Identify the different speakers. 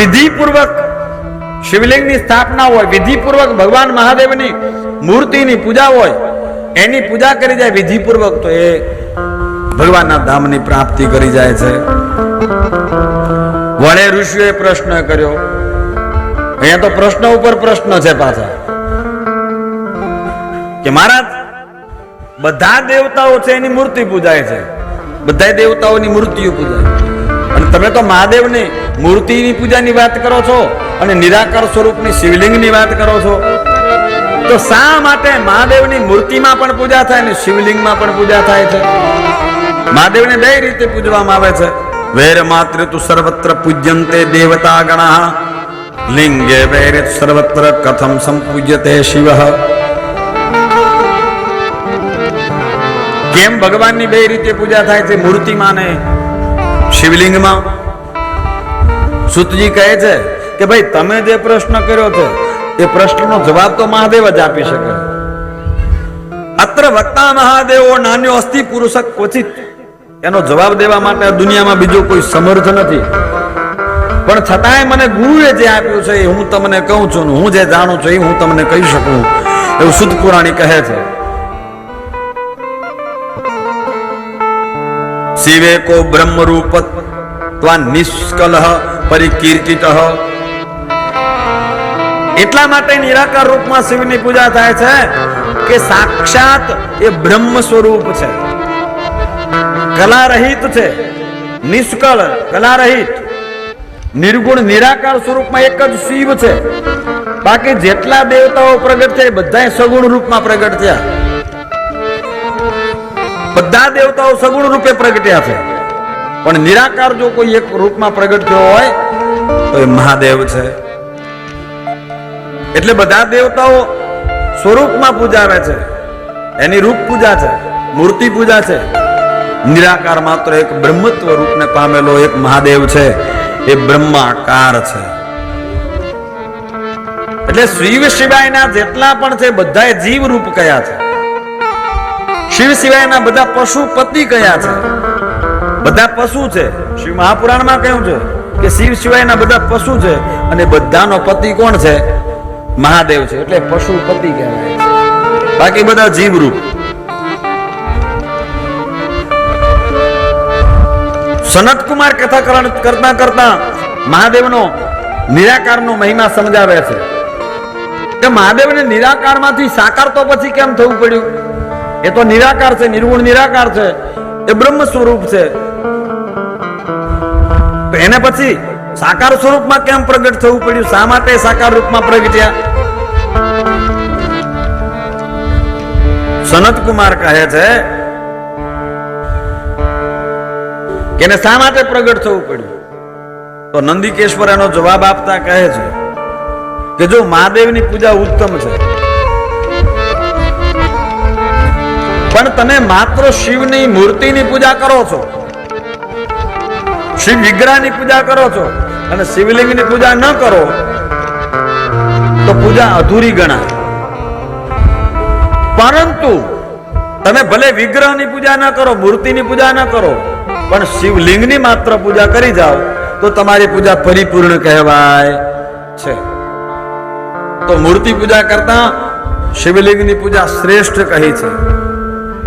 Speaker 1: વિધિપૂર્વક શિવલિંગની સ્થાપના હોય, વિધિપૂર્વક ભગવાન મહાદેવની મૂર્તિની પૂજા હોય, એની પૂજા કરી જાય વિધિપૂર્વક, તો એ ભગવાનના ધામની પ્રાપ્તિ કરી જાય છે. વળે ઋષિએ પ્રશ્ન કર્યો. અહીંયા તો પ્રશ્ન ઉપર પ્રશ્ન છે પાછા. કે મહારાજ, બધા દેવતાઓ છે એની મૂર્તિ પૂજાય છે. બધા દેવતાઓની મૂર્તિઓ પૂજાય. અને તમે તો મહાદેવની મૂર્તિની પૂજાની વાત કરો છો અને નિરાકાર સ્વરૂપની શિવલિંગની વાત કરો છો. તો શા માટે મહાદેવની મૂર્તિમાં પણ પૂજા થાય અને શિવલિંગમાં પણ પૂજા થાય છે? મહાદેવને બે રીતે પૂજવામાં આવે છે. વેર માત્ર તું સર્વત્ર પૂજ્યંતે દેવતા ગણા લિંગે વૈરે સર્વત્ર કથમ સંપૂજ્યતે શિવ. કેમ ભગવાનની બે રીતે પૂજા થાય છે? મૂર્તિમાં ને શિવલિંગમાં? સુતજી કહે છે કે ભાઈ, તમે જે પ્રશ્ન કર્યો છે, એ પ્રશ્નનો જવાબ તો મહાદેવ જ આપી શકે. અત્ર વક્તા મહાદેવો નાન્યો અસ્થિ પુરુષક ક્વચિત. એનો જવાબ દેવા માટે દુનિયામાં બીજો કોઈ સમર્થ નથી. પણ છતાંય મને ગુરુએ જે આપ્યું છે એ હું તમને કહું છું હું જે જાણું છું એ હું તમને કહી શકું. એવું શુદ્ધ પુરાણી કહે છે. શિવે કો બ્રહ્મ રૂપ નિષ્કલ પરિકીર્તિત એટલા માટે નિરાકાર રૂપમાં શિવની પૂજા થાય છે કે સાક્ષાત એ બ્રહ્મ સ્વરૂપ છે. કલા રહિત છે, નિષ્કળ કલા રહિત નિર્ગુણ, નિરાકાર સ્વરૂપમાં એક જ શિવ છે. બાકી જેટલા દેવતાઓ પ્રગટ થયા બધા સગુણ રૂપમાં પ્રગટ થયા. બધા દેવતાઓ સગુણ રૂપે પ્રગટ્યા છે. પણ નિરાકાર જો કોઈ એક રૂપમાં પ્રગટ થયો હોય, તો એ મહાદેવ છે. એટલે બધા દેવતાઓ સ્વરૂપમાં પૂજાવે છે. એની રૂપ પૂજા છે, મૂર્તિ પૂજા છે. નિરાકાર માત્ર એક બ્રહ્મત્વ રૂપને પામેલો એક મહાદેવ છે. એ બ્રહ્માકાર છે. એટલે શિવ સિવાયના જેટલા પણ છે, બધાએ જીવ રૂપ કયા છે. શિવ સિવાયના બધા પશુ પતિ કયા છે? બધા પશુ છે. શિવ મહાપુરાણમાં કહ્યું છે કે શિવ સિવાયના બધા પશુ છે અને બધાનો પતિ કોણ છે? મહાદેવ છે. એટલે પશુ પતિ કહેવાય. બાકી બધા જીવરૂપ. સનતકુમાર કથા કરણ- કરતા કરતા મહાદેવનો નિરાકારનો મહિમા સમજાવે છે. કે મહાદેવને નિરાકારમાંથી સાકાર તો પછી કેમ થવું પડ્યું? એ તો નિરાકાર છે, નિર્ગુણ નિરાકાર છે. એ બ્રહ્મ સ્વરૂપ છે. તો એને પછી સાકાર સ્વરૂપમાં કેમ પ્રગટ થવું પડ્યું? શા માટે સાકાર રૂપમાં પ્રગટ્યા? સનત કુમાર કહે છે કે શા માટે પ્રગટ થવું પડ્યું? તો નંદિકેશ્વર એનો જવાબ આપતા કહે છે કે જો મહાદેવની પૂજા ઉત્તમ છે પણ તમે માત્ર શિવની મૂર્તિની પૂજા કરો છો. શિવ વિગ્રહની પૂજા કરો છો અને શિવલિંગની પૂજા ન કરો, તો પૂજા અધૂરી ગણાય. પરંતુ તમે ભલે વિગ્રહની પૂજા ન કરો, મૂર્તિની પૂજા ન કરો, પણ શિવલિંગની માત્ર પૂજા કરી જાઓ, તો તમારી પૂજા પરિપૂર્ણ કહેવાય છે. તો મૂર્તિ પૂજા કરતા શિવલિંગની પૂજા શ્રેષ્ઠ કહી છે.